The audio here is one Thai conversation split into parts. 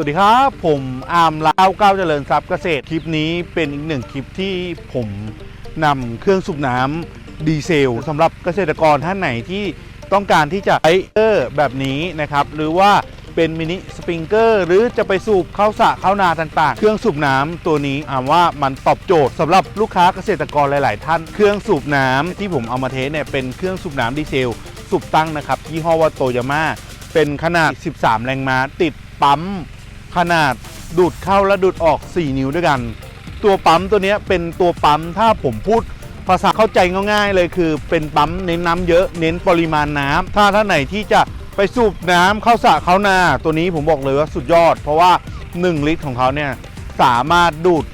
สวัสดีครับ ผมอาร์มลาวก้าวเจริญทรัพย์เกษตรคลิปนี้เป็นอีกหนึ่งคลิปที่ผมนำเครื่องสูบน้ำดีเซลสำหรับเกษตรกรท่านไหนที่ต้องการที่จะใช้เออร์แบบนี้นะครับ หรือว่าเป็นมินิสปริงเกอร์หรือจะไปสูบเข้าสระเข้านาต่างๆ เครื่องสูบน้ำตัวนี้อานว่ามันตอบโจทย์สำหรับลูกค้าเกษตรกรหลาย ๆ ท่าน เครื่องสูบน้ำที่ผมเอามาเทสเนี่ยเป็นเครื่องสูบน้ำดีเซล สูบตั้งนะครับยี่ห้อว่าโตยาม่าเป็นขนาด 13 แรงม้าติดปั๊ม ขนาดดูดเข้าและดูดออก 4 นิ้วด้วยกัน ตัวปั๊มตัวนี้เป็นตัวปั๊มถ้าผมพูดภาษาเข้าใจง่ายๆเลยคือ เป็นปั๊มเน้นน้ำเยอะเน้นปริมาณน้ำถ้าท่านไหนที่จะไปสูบน้ำเข้าสระเข้านา ตัวนี้ผมบอกเลยว่าสุดยอด เพราะว่า 1 ลิตรของเขาเนี่ยสามารถดูด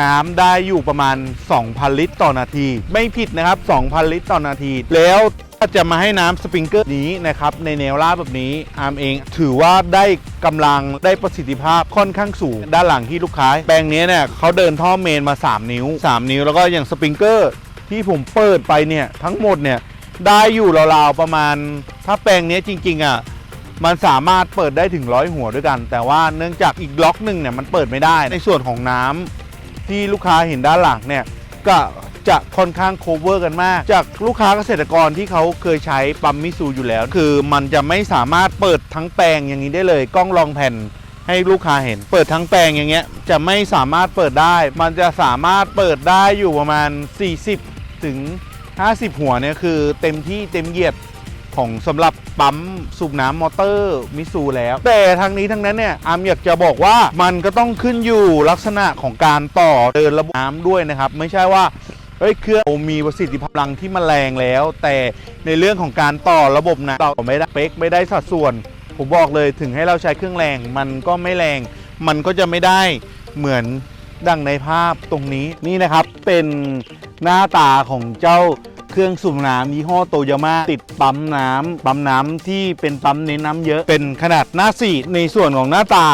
น้ำได้อยู่ประมาณ 2,000 ลิตรต่อนาที ไม่ผิดนะครับ 2,000 ลิตรต่อนาที แล้ว ถ้าจะมาให้น้ำสปริงเกอร์นี้นะครับในแนวราบแบบนี้อาร์มเองถือว่าได้กำลังได้ประสิทธิภาพค่อนข้างสูง ด้านหลังที่ลูกค้า แปลงนี้เนี่ยเขาเดินท่อเมนมา 3 นิ้ว 3 นิ้วแล้วก็อย่างสปริงเกอร์ที่ผมเปิดไปเนี่ยทั้งหมดเนี่ยได้อยู่ราวๆประมาณ ถ้าแปลงนี้จริง ๆอะมันสามารถเปิดได้ถึงร้อยหัวด้วยกัน แต่ว่าเนื่องจากอีกล็อกหนึ่งเนี่ยมันเปิดไม่ได้ ในส่วนของน้ำที่ลูกค้าเห็นด้านหลังเนี่ยก็ จะค่อนข้างโคเวอร์กันมาก จากลูกค้าเกษตรกรที่เขาเคยใช้ปั๊มมิซูอยู่แล้ว คือมันจะไม่สามารถเปิดทั้งแปลงอย่างนี้ได้เลย กล้องรองแผ่นให้ลูกค้าเห็น เปิดทั้งแปลงอย่างเงี้ยจะไม่สามารถเปิดได้ มันจะสามารถเปิดได้อยู่ประมาณ 40 ถึง 50 หัวเนี่ยคือเต็มที่เต็มเหยียดของสำหรับปั๊มสูบน้ำมอเตอร์มิซูแล้ว แต่ทางนี้ทั้งนั้นเนี่ยอามอยากจะบอกว่ามันก็ต้องขึ้นอยู่ลักษณะของการต่อเดินระบบน้ำด้วยนะครับ ไม่ใช่ว่า เฮ้ยเครื่องมีประสิทธิภาพลังที่มันแรงแล้ว แต่ในเรื่องของการต่อระบบน้ำเราไม่ได้เป๊กไม่ได้สัดส่วน ผมบอกเลยถึงให้เราใช้เครื่องแรง มันก็ไม่แรง มันก็จะไม่ได้เหมือนดังในภาพตรงนี้นี่นะครับเป็นหน้าตาของเจ้า เครื่องสูบน้ำยี่ห้อโตยาม่าติดปั๊มน้ำปั๊มน้ำที่เป็นปั๊มเน้นน้ำเยอะเป็นขนาดหน้าสี่ในส่วนของหน้าตา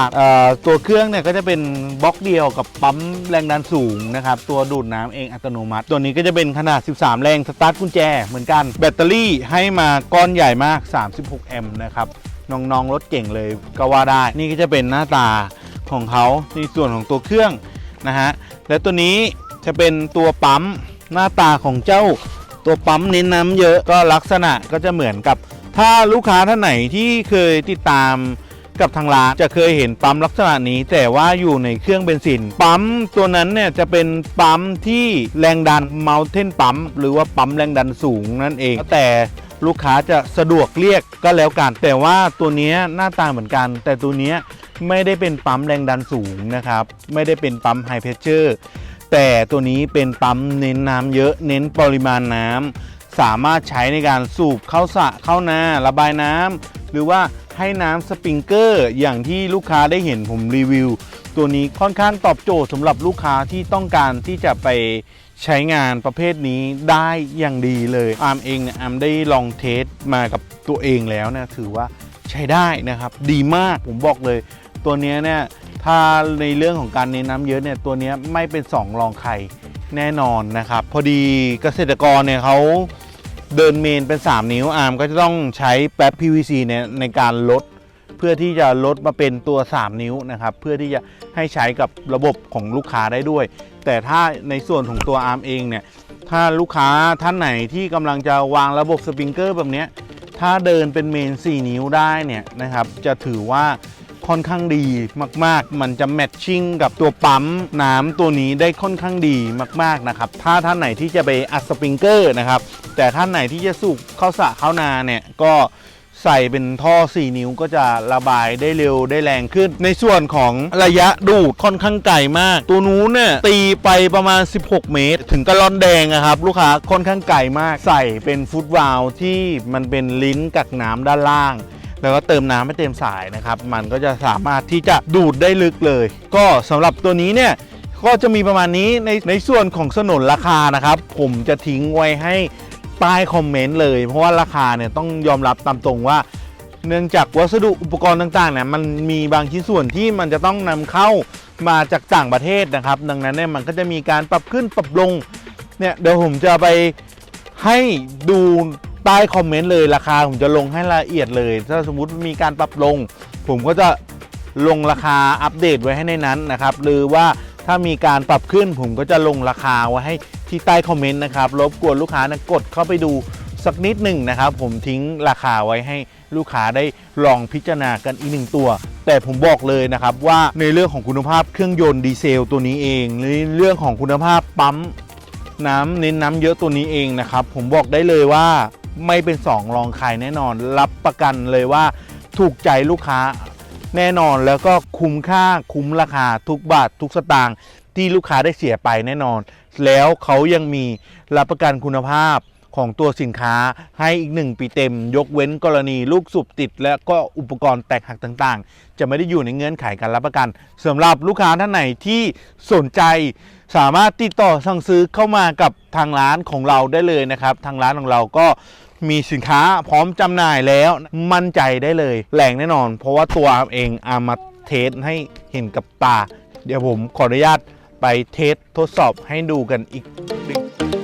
ตัวเครื่องเนี่ยก็จะเป็นบล็อกเดียวกับปั๊มแรงดันสูงนะครับตัวดูดน้ำเองอัตโนมัติ ตัวนี้ก็จะเป็นขนาด 13 แรงสตาร์ทกุญแจเหมือนกัน แบตเตอรี่ให้มาก้อนใหญ่มาก 36 แอมป์นะครับน้องๆรถเก่งเลยก็ว่าได้ นี่ก็จะเป็นหน้าตาของเขาในส่วนของตัวเครื่องนะฮะและตัวนี้จะเป็นตัวปั๊มหน้าตาของเจ้า ตัวปั๊มเน้นน้ำเยอะก็ลักษณะก็จะเหมือนกับ ถ้าลูกค้าท่านไหนที่เคยติดตามกับทางร้านจะเคยเห็นปั๊มลักษณะนี้ แต่ว่าอยู่ในเครื่องเบนซิน ปั๊มตัวนั้นเนี่ยจะเป็นปั๊มที่แรงดันเมาเทนปั๊มหรือว่าปั๊มแรงดันสูงนั่นเอง แต่ลูกค้าจะสะดวกเรียกก็แล้วกัน แต่ว่าตัวนี้หน้าตาเหมือนกัน แต่ตัวนี้ไม่ได้เป็นปั๊มแรงดันสูงนะครับ ไม่ได้เป็นปั๊มไฮเพรสเชอร์ แต่ตัวนี้เป็นปั๊มเน้นน้ำเยอะเน้นปริมาณน้ำสามารถใช้ในการสูบเข้าสระเข้านาระบายน้ำหรือว่าให้น้ำสปริงเกอร์อย่างที่ลูกค้าได้เห็นผมรีวิว ตัวนี้ค่อนข้างตอบโจทย์สำหรับลูกค้าที่ต้องการที่จะไปใช้งานประเภทนี้ได้อย่างดีเลยอาร์มเองเนี่ยอาร์มได้ลองเทสมากับตัวเองแล้วนะถือว่าใช้ได้นะครับ ดีมากผมบอกเลย ตัวนี้เนี่ยถ้าในเรื่องของการเน้นน้ำเยอะเนี่ยตัวนี้ไม่เป็น2รองใครแน่นอนนะครับ พอดีเกษตรกรเนี่ยเขาเดินเมนเป็น 3 นิ้วอาร์มก็จะต้องใช้แป๊บ PVC เนี่ยในการลด เพื่อที่จะลดมาเป็นตัว 3 นิ้วนะครับ เพื่อที่จะให้ใช้กับระบบของลูกค้าได้ด้วย แต่ถ้าในส่วนของตัวอาร์มเองเนี่ยถ้าลูกค้าท่านไหนที่กำลังจะวางระบบสปริงเกอร์แบบนี้ถ้าเดินเป็นเมน 4 นิ้วได้เนี่ยนะครับ จะถือว่า ค่อนข้างดีมาก ๆ มันจะแมทชิ่งกับตัวปั๊มน้ำตัวนี้ได้ค่อนข้างดีมากๆนะครับ ถ้าท่านไหนที่จะไปอัดสปริงเกอร์นะครับ แต่ท่านไหนที่จะสูบเข้าสระเข้านาเนี่ยก็ใส่เป็นท่อ 4 นิ้วก็จะระบายได้เร็วได้แรงขึ้น ในส่วนของระยะดูดค่อนข้างไกลมาก ตัวนู้นเนี่ยตีไปประมาณ 16 เมตร ถึงกะลอนแดงอะครับ ลูกค้าค่อนข้างไกลมาก ใส่เป็นฟุตวาลที่มันเป็นลิ้นกักน้ำด้านล่าง แล้วก็เติมน้ำไม่เต็มสายนะครับ มันก็จะสามารถที่จะดูดได้ลึกเลย ก็สำหรับตัวนี้เนี่ยก็จะมีประมาณนี้ในในส่วนของสนนราคานะครับ ผมจะทิ้งไว้ให้ใต้คอมเมนต์เลย เพราะว่าราคาเนี่ยต้องยอมรับตามตรงว่า เนื่องจากวัสดุอุปกรณ์ต่างๆเนี่ยมันมีบางชิ้นส่วนที่มันจะต้องนำเข้ามาจากต่างประเทศนะครับ ดังนั้นเนี่ยมันก็จะมีการปรับขึ้นปรับลงเนี่ยเดี๋ยวผมจะไปให้ดู ใต้คอมเมนต์เลยราคาผมจะลงให้ละเอียดเลย ถ้าสมมติมีการปรับลง ผมก็จะลงราคาอัปเดตไว้ให้ในนั้นนะครับหรือว่าถ้ามีการปรับขึ้นผมก็จะลงราคาไว้ให้ที่ใต้คอมเมนต์นะครับรบกวนลูกค้านะกดเข้าไปดูสักนิดหนึ่งนะครับ ผมทิ้งราคาไว้ให้ลูกค้าได้ลองพิจารณากันอีกหนึ่งตัว แต่ผมบอกเลยนะครับว่าในเรื่องของคุณภาพเครื่องยนต์ดีเซลตัวนี้เองในเรื่องของคุณภาพปั๊มน้ำเน้นน้ำเยอะตัวนี้เองนะครับ ผมบอกได้เลยว่า ไม่เป็นสองรองใครแน่นอน รับประกันเลยว่าถูกใจลูกค้าแน่นอนแล้วก็คุ้มค่าคุ้มราคาทุกบาททุกสตางค์ที่ลูกค้าได้เสียไปแน่นอน แล้วเขายังมีรับประกันคุณภาพ ของตัวสินค้าให้อีกหนึ่งปีเต็ม ยกเว้นกรณีลูกสูบติด และก็อุปกรณ์แตกหักต่างๆ จะไม่ได้อยู่ในเงื่อนไขการรับประกันสำหรับลูกค้าท่านไหนที่สนใจสามารถติดต่อสั่งซื้อเข้ามากับทางร้านของเราได้เลยนะครับ ทางร้านของเราก็มีสินค้าพร้อมจำหน่ายแล้วมั่นใจได้เลยแหล่งแน่นอน เพราะว่าตัวอาร์มเองอาร์มาเทสให้เห็นกับตา เดี๋ยวผมขออนุญาตไปเทสทดสอบให้ดูกันอีกหนึ่ง